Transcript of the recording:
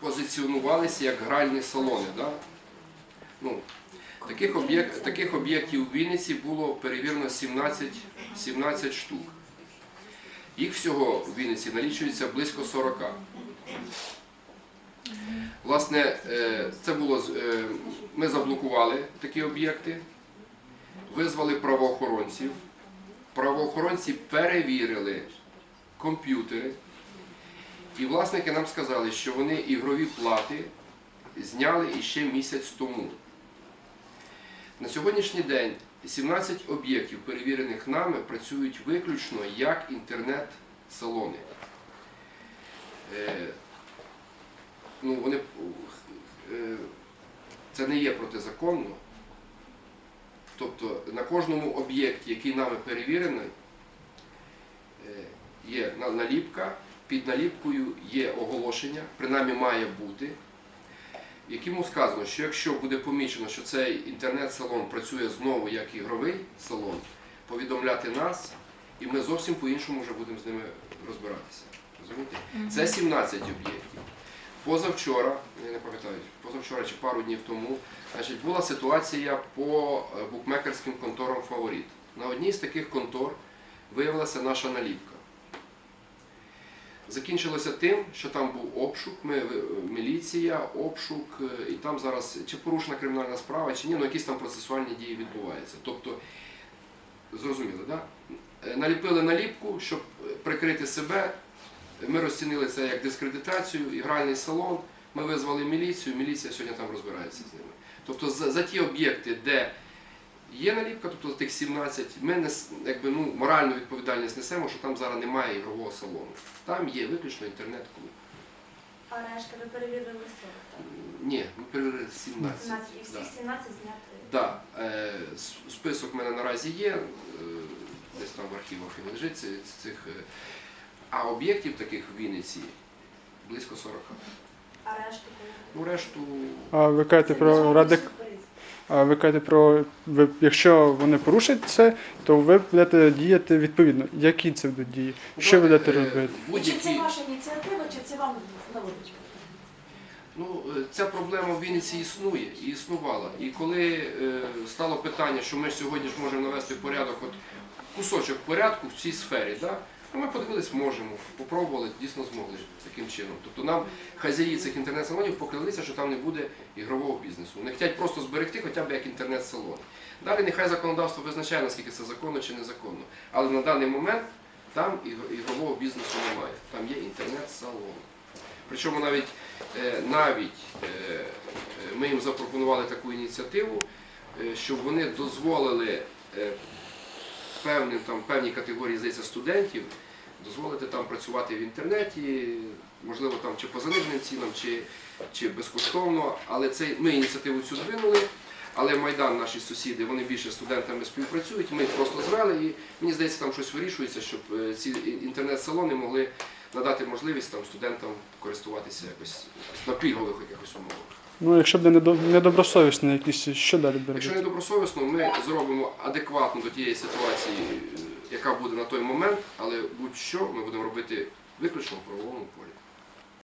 позиціонувалися як гральні салони. Да? Ну, таких, об'єк, таких об'єктів у Вінниці було перевірено 17, 17 штук. Їх всього в Вінниці налічується близько 40. Власне, е, це було е, ми заблокували такі об'єкти, визвали правоохоронців. Правоохоронці перевірили комп'ютери, і власники нам сказали, що вони ігрові плати зняли іще місяць тому. На сьогоднішній день 17 об'єктів, перевірених нами, працюють виключно як інтернет-салони. Е, ну, вони, е, це не є протизаконно. Тобто на кожному об'єкті, який нами перевірений, е, є наліпка, під наліпкою є оголошення, принаймні має бути, в якому сказано, що якщо буде помічено, що цей інтернет-салон працює знову як ігровий салон, повідомляти нас, і ми зовсім по-іншому вже будемо з ними розбиратися. Розумієте? Це 17 об'єктів. Позавчора, я не пам'ятаю, позавчора чи пару днів тому, значить, була ситуація по е, букмекерським конторам фаворит. На одній з таких контор виявилася наша наліпка. Закінчилося тим, що там був обшук, ми, е, міліція, обшук, е, і там зараз чи порушена кримінальна справа, чи ні, ну якісь там процесуальні дії відбуваються. Тобто, зрозуміло, да? Е, наліпили наліпку, щоб прикрити себе. Ми розцінили це як дискредитацію, ігральний салон. Ми визвали міліцію, міліція сьогодні там розбирається з ними. Тобто за, за ті об'єкти, де є наліпка, тобто за тих 17, ми не, якби, ну, моральну відповідальність несемо, що там зараз немає ігрового салону. Там є виключно інтернет-клуб. А решта ви перевірили 40, так? Ні, ми перевірили 17. 17 і всі Да. 17 зняти. Да, е, с- список в мене наразі є, е, десь там в архівах він лежить ці- цих. е, А об'єктів таких в Вінниці близько 40. А решту? Ну, решту А ви кажете про радик... А ви кажете про ви, якщо вони порушать це, то ви будете діяти відповідно. Які це будуть дії? Що ви будете е, робити? Чи це ваша ініціатива, чи це вам наводить? Ну, е, ця проблема в Вінниці існує і існувала. І коли е, стало питання, що ми сьогодні ж можемо навести порядок, от кусочок порядку в цій сфері, да? Ми подивились, можемо, попробували, дійсно змогли таким чином. Тобто нам хазяї цих інтернет-салонів поклялися, що там не буде ігрового бізнесу. Вони хочуть просто зберегти хоча б як інтернет-салон. Далі нехай законодавство визначає, наскільки це законно чи незаконно. Але на даний момент там ігрового бізнесу немає. Там є інтернет-салон. Причому навіть, е, навіть е, е, ми їм запропонували таку ініціативу, щоб вони дозволили певним, там, певній категорії здається, студентів дозволити там працювати в інтернеті, можливо, там чи по заниженим цінам, чи, чи безкоштовно. Але це, ми ініціативу цю здвинули. Але Майдан, наші сусіди, вони більше з студентами співпрацюють. Ми їх просто звели і мені здається, там щось вирішується, щоб е, ці інтернет-салони могли надати можливість там студентам користуватися якось на пільгових якихось умовах. Ну, якщо буде недобросовісно якісь, що далі буде Якщо робити? недобросовісно, ми зробимо адекватно до тієї ситуації, е, яка буде на той момент, але будь-що ми будемо робити виключно в правовому полі.